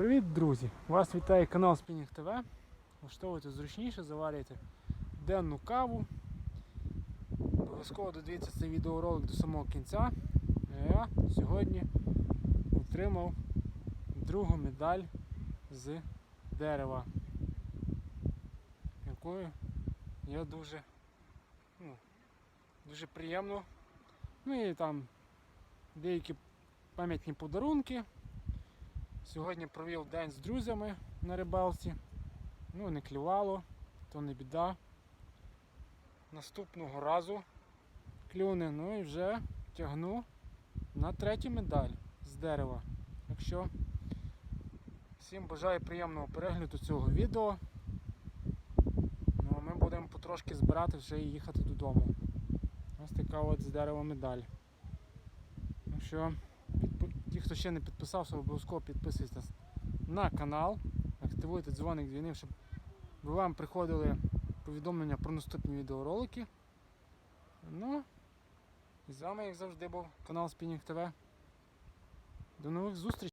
Привіт, друзі! Вас вітає канал Spinning TV. Влаштовуйте зручніше, заварюйте денну каву. Обов'язково додивіться цей відеоролик до самого кінця. Я сьогодні отримав другу медаль з дерева, якою я дуже, ну, дуже приємно. Ну і там деякі пам'ятні подарунки. Сьогодні провів день з друзями на рибалці. Ну, не клювало, то не біда. Наступного разу клюне, ну і вже тягну на третю медаль з дерева. Так що всім бажаю приємного перегляду цього відео. Ну, а ми будемо потрошки збирати вже і їхати додому. Ось така от з дерева медаль. Ну що, ті, хто ще не підписався, обов'язково підписуйтесь на канал, активуйте дзвоник дзвінив, щоб вам приходили повідомлення про наступні відеоролики. Ну, і з вами, як завжди, був канал Спінінг ТВ. До нових зустрічей!